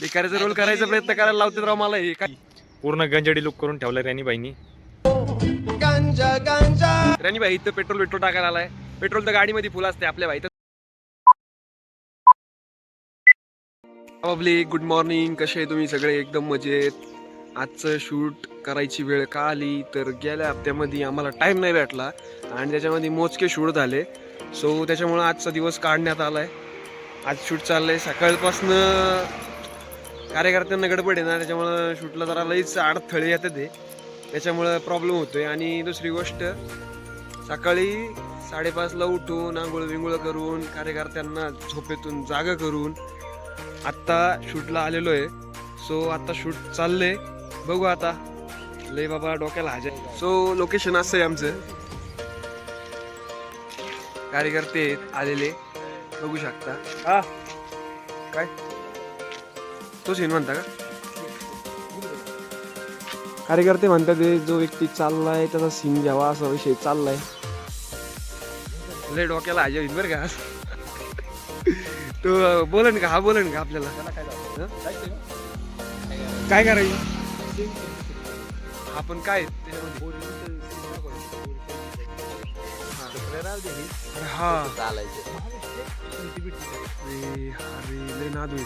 भिकारीचा role करायचा प्रयत्न करायला लावते राव मला हे. काय? पूर्ण गंजडी लुक करून ठेवलाय राणी बाईनी राणी बाई इथं पेट्रोल पेट्रोल टाकायला आलाय. पेट्रोल तर गाडीमध्ये फुल असते आपल्या बाई. पब्लिक गुड मॉर्निंग कसे तुम्ही सगळे? एकदम मजेत. आजचं शूट करायची वेळ का आली? तर गेल्या हप्त्यामध्ये आम्हाला टाइम नाही भेटला आणि त्याच्यामध्ये मोजके शूट झाले. सो त्याच्यामुळं आजचा दिवस काढण्यात आलाय. आज शूट चाललंय सकाळपासनं कार्यकर्त्यांना गडबड आहे ना त्याच्यामुळं शूटला जरा लईच अडथळे येतात ते त्याच्यामुळं प्रॉब्लेम होतोय. आणि दुसरी गोष्ट सकाळी साडेपाचला उठून आंघोळ विंगोळ करून कार्यकर्त्यांना झोपेतून जागा करून आत्ता शूटला आलेलो आहे सो आता शूट चाललंय. बघू आता. लय बाबा डोक्याला हाजा. सो लोकेशन असं आहे आमचं. कार्यकर्ते आहेत आलेले. बघू शकता. हा. काय? तो सीन म्हणता का? कार्यकर्ते म्हणतात जो व्यक्ती चाललाय त्याचा सीन घ्यावा असा विषय चाललाय. लय डोक्याला हाजा होईल बरं का? तो बोलन का? हा बोलन का आपल्याला? हं? काय करायचं? आपण काय त्याच्यामध्ये? हा. अरे अरे लय नाद होईल.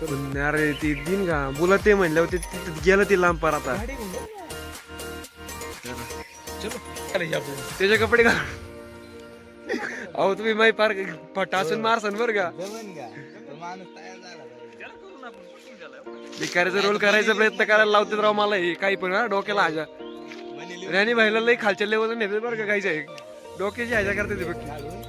पण अरे ते दिन का? बोला ते म्हणल्यावर ते तिथं गेलं ते लांब पार आता. त्याचे कपडे घाल. अहो तुम्ही माही पार प- टाचून मारसान बरं का? भिकारीचा रोल करायचा प्रयत्न करायला लावते राव मला हे. काही पण हा डोक्याला हाजा राणी भाईला लई खालच्या लेवल नेते बरं का काहीच आहे डोक्याची ह्याच्या करते ते बघ.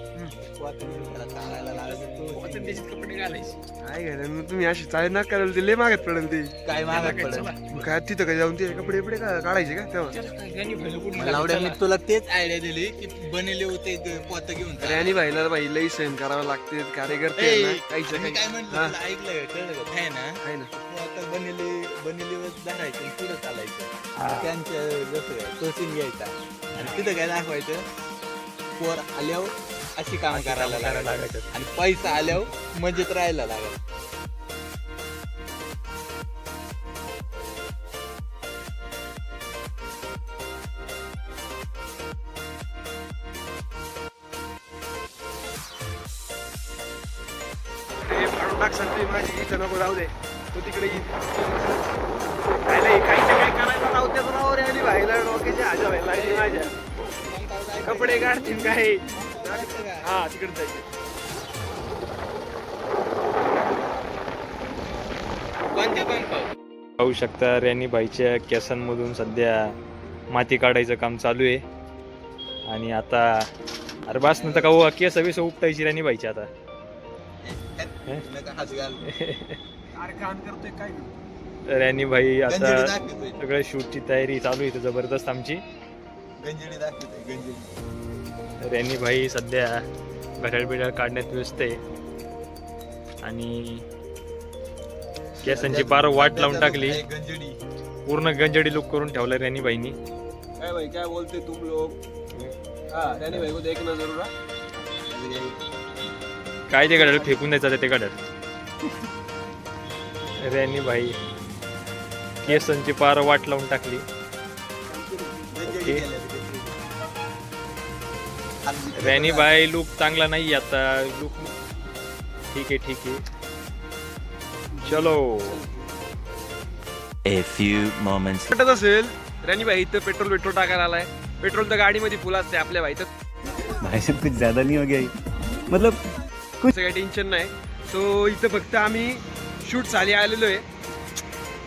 काय मग तुम्ही अशी चाळी ना करायला ते लय मागत पडेल ते. काय मागत पडेल मग काय तिथं काय जाऊन ते कपडे बिपडे का काढायचे का तेव्हा? लावड्या मी तुला तेच आयडिया दिली की बनेले होते पोत घेऊन. चाल. राणी भाईला भाई लई सहन करावं लागते कार्यकर्ते काहीच मी काही. काय म्हणलं हा, तुला ऐकलं का? कळलं का? आहे ना? आहे ना. पोत बनेले बनेले धरायचं आणि पुढे चालायचं. त्यांच्या जसं काय, scene घ्यायचा आणि तिथं काय दाखवायचं? पोर आल्यावर अशी काम करायला लागायचं. आणि पैसा आल्यावर मजेत राहायला लागल ते फाडून टाक संधी माझी इथं नको जाऊ दे. तो तिकडे येईल खायला काहीच्या काही करायला रे आणि भाईला डोक्याची हाजा व्हायला लागली माझ्या. कपडे काढतील काय? हा तिकडे जायचं. पाहू. शकता रॅनी भाईच्या केसांमधून सध्या माती काढायचं काम चालू आहे. आणि आता अरे बास नंतर का हो, केस विस उपटायची रॅनी भाईची आता. हात घाल. रॅनी भाई आता गंजडी दाखवतोय. सगळं शूटची तयारी चालू आहे जबरदस्त आमची. गंजडी दाखवतोय गंजडी. रॅनी भाई सध्या घड्याळ बिडाळ काढण्यात व्यस्त आहे. आणि केसांची पार वाट लावून टाकली. गंजडी. पूर्ण गंजडी लुक करून ठेवलाय रॅनी भाईनी. काय भाई क्या बोलते तुम लोग हाँ रहने भाई को देखना जरूर हाँ? काय ते घड्याळ फेकून द्यायचं ते घड्याळ रॅनी भाई केसांची पार वाट लावून टाकली. ओके. रॅनी भाई लुक चांगला नाही आता. लुक ठीक आहे ठीक आहे. चलो. A few moments वाटत असेल. रॅनी भाई इथं पेट्रोल पेट्रोल टाकायला आलाय. पेट्रोल तर गाडीमध्ये फुल असते आपल्या भाई तर भाई कुछ ज्यादा नहीं हो गया ये? मतलब असं काही टेन्शन नाही. सो इथं फक्त आम्ही शूट झाली आलेलो आहे.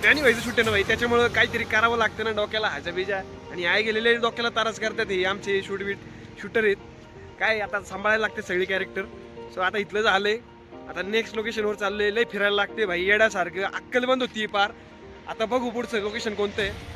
रॅनी भाईचं शूट आहे ना भाई त्याच्यामुळं काहीतरी करावं लागतं ना डोक्याला. हाजा बिजा आणि आय गेलेले डोक्याला ताराच करतात हे आमचे शूट बीट शूटर आहेत. काय आता सांभाळायला लागते सगळे कॅरेक्टर सो आता इथलं झालंय. आता नेक्स्ट लोकेशनवर चाललंय. लय फिरायला लागते भाई. येड्यासारखं. अक्कल बंद होती पार. आता बघू पुढचं लोकेशन कोणतं आहे.